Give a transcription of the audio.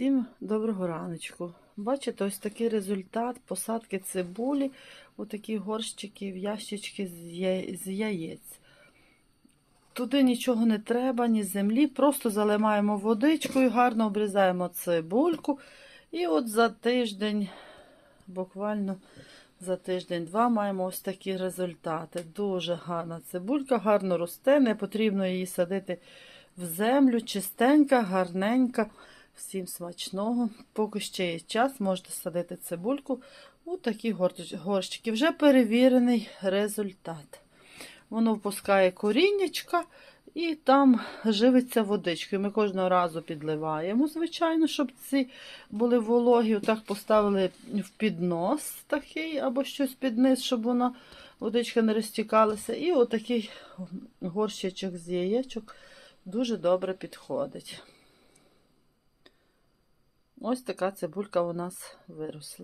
Всім доброго раночку. Бачите, ось такий результат посадки цибулі у такі горщики в ящички з яєць. Туди нічого не треба, ні землі, просто заливаємо водичкою, гарно обрізаємо цибульку. І от за тиждень, буквально за тиждень-два, маємо ось такі результати. Дуже гарна цибулька, гарно росте, не потрібно її садити в землю, чистенька, гарненька. Всім смачного. Поки ще є час, можете садити цибульку у такі горщики. Вже перевірений результат. Воно впускає коріннячка і там живиться водичкою. Ми кожного разу підливаємо, звичайно, щоб ці були вологі. Отак поставили в піднос такий або щось під низ, щоб вона водичка не розтікалася. І отакий горщичок з яєчок дуже добре підходить. Ось така цибулька у нас виросла.